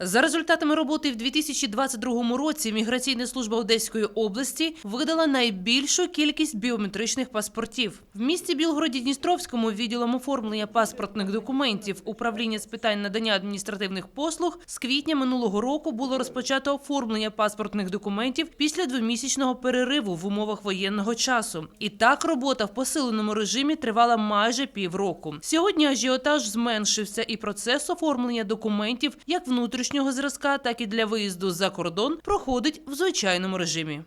За результатами роботи в 2022 році Міграційна служба Одеської області видала найбільшу кількість біометричних паспортів. В місті Білгороді Дністровському відділом оформлення паспортних документів управління з питань надання адміністративних послуг з квітня минулого року було розпочато оформлення паспортних документів після двомісячного перериву в умовах воєнного часу. І так робота в посиленому режимі тривала майже півроку. Сьогодні ажіотаж зменшився, і процес оформлення документів як внутрішнього зразка, так і для виїзду за кордон проходить в звичайному режимі.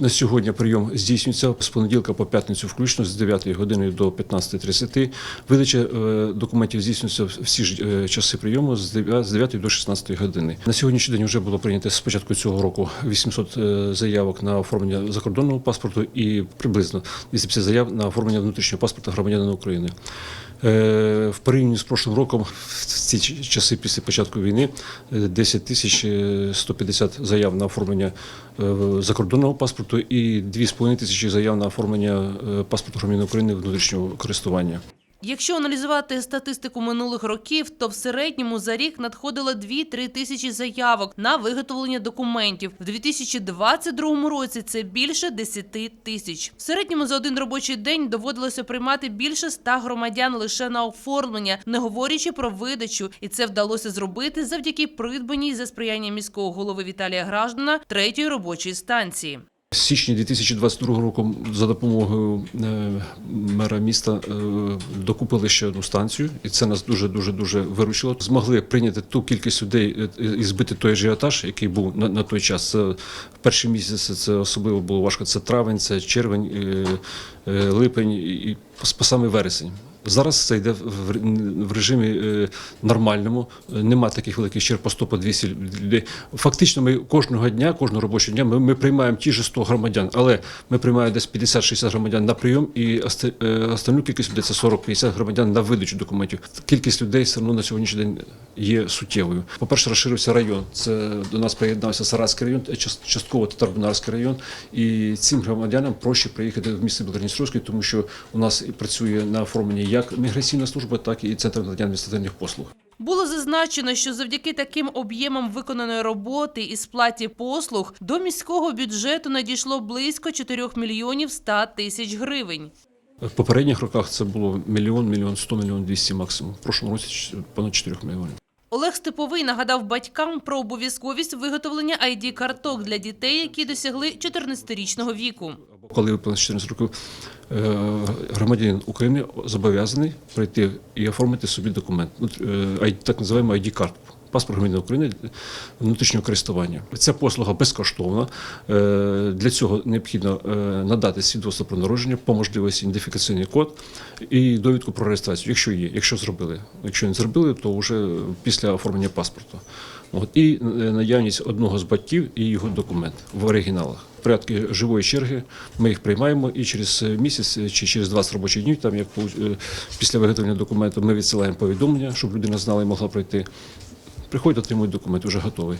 На сьогодні прийом здійснюється з понеділка по п'ятницю, включно з 9 години до 15.30. Видача е, документів здійснюється всі ж е, часи прийому з 9 з 9 до 16 години. На сьогоднішній день вже було прийнято з початку цього року 800 е, заявок на оформлення закордонного паспорту і приблизно 250 заяв на оформлення внутрішнього паспорта громадянина України. Е, В порівнянні з прошлим роком, в ці часи після початку війни, е, 10 тисяч е, 150 заяв на оформлення е, закордонного паспорту і 2,5 тисячі заяв на оформлення е, паспорту громадянина України внутрішнього користування. Якщо аналізувати статистику минулих років, то в середньому за рік надходило 2-3 тисячі заявок на виготовлення документів. В 2022 році це більше 10 тисяч. В середньому за один робочий день доводилося приймати більше 100 громадян лише на оформлення, не говорячи про видачу. І це вдалося зробити завдяки придбаній за сприяння міського голови Віталія Граждана третьої робочої станції. З січня 2022 року за допомогою е, мера міста е, докупили ще одну станцію, і це нас дуже дуже дуже виручило. Змогли прийняти ту кількість людей е, і збити той ажіотаж, який був на, на той час. Це перші місяці це особливо було важко. Це травень, це червень, липень і по саме вересень. Зараз це йде в, режимі е, нормальному. Е, Нема таких великих черг по 100 по 200 людей. Фактично, ми кожного дня, кожного робочого дня, ми, ми приймаємо ті ж 100 громадян, але ми приймаємо десь 50-60 громадян на прийом, і оста- е, останню кількість людей це 40-50 громадян на видачу документів. Кількість людей все одно на сьогоднішній день є суттєвою. По-перше, розширився район. Це до нас приєднався Саратський район, част- частково Татарбунарський район. І цим громадянам проще приїхати в місто Білгородністровський, тому що у нас працює на оформленні як міграційна служба, так і центр надання адміністративних послуг. Було зазначено, що завдяки таким об'ємам виконаної роботи і сплаті послуг до міського бюджету надійшло близько 4 мільйонів 100 тисяч гривень. В попередніх роках це було мільйон, мільйон сто, мільйон двісті максимум. В прошлому році понад 4 мільйонів. Олег Степовий нагадав батькам про обов'язковість виготовлення id карток для дітей, які досягли 14-річного віку. Коли виповнилось 14 років, е, громадянин України зобов'язаний прийти і оформити собі документ, ну, е, так називаємо ID-картку. Паспорт громадянина України внутрішнього користування. Ця послуга безкоштовна. Е, Для цього необхідно е, надати свідоцтво про народження, по можливості ідентифікаційний код і довідку про реєстрацію, якщо є, якщо зробили. Якщо не зробили, то вже після оформлення паспорту. От, і е, наявність одного з батьків і його документ в оригіналах. В порядку живої черги ми їх приймаємо і через місяць чи через 20 робочих днів, там як після виготовлення документу, ми відсилаємо повідомлення, щоб людина знала і могла пройти. Приходять, отримують документ, вже готовий.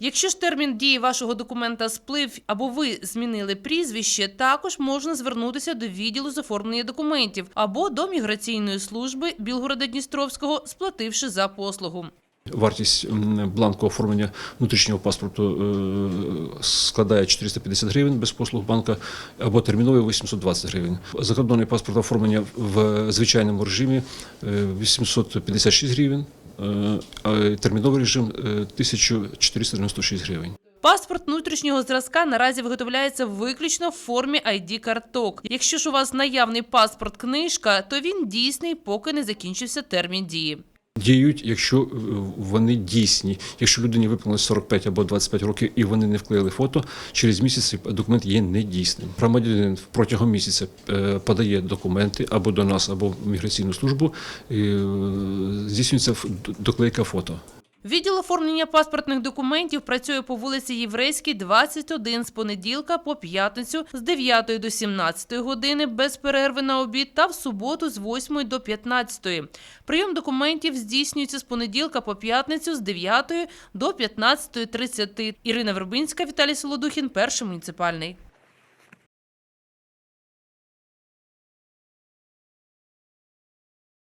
Якщо ж термін дії вашого документа сплив або ви змінили прізвище, також можна звернутися до відділу з оформлення документів або до міграційної служби Білгорода Дністровського, сплативши за послугу. Вартість бланку оформлення внутрішнього паспорту е, складає 450 гривень без послуг банка або терміновий 820 гривень. Закордонний паспорт оформлення в звичайному режимі е, 856 гривень, е, а терміновий режим е, 1496 гривень. Паспорт внутрішнього зразка наразі виготовляється виключно в формі id карток. Якщо ж у вас наявний паспорт книжка, то він дійсний, поки не закінчився термін дії. Діють, якщо е, вони дійсні. Якщо людині виповнилось 45 або 25 років і вони не вклеїли фото, через місяць документ є недійсним. Громадянин протягом місяця е, подає документи або до нас, або в міграційну службу, е, здійснюється доклейка фото. Відділ оформлення паспортних документів працює по вулиці Єврейській, 21 з понеділка по п'ятницю з 9 до 17 години без перерви на обід та в суботу з 8 до 15. Прийом документів здійснюється з понеділка по п'ятницю з 9 до 15.30. Ірина Вербинська, Віталій Солодухін, перший муніципальний.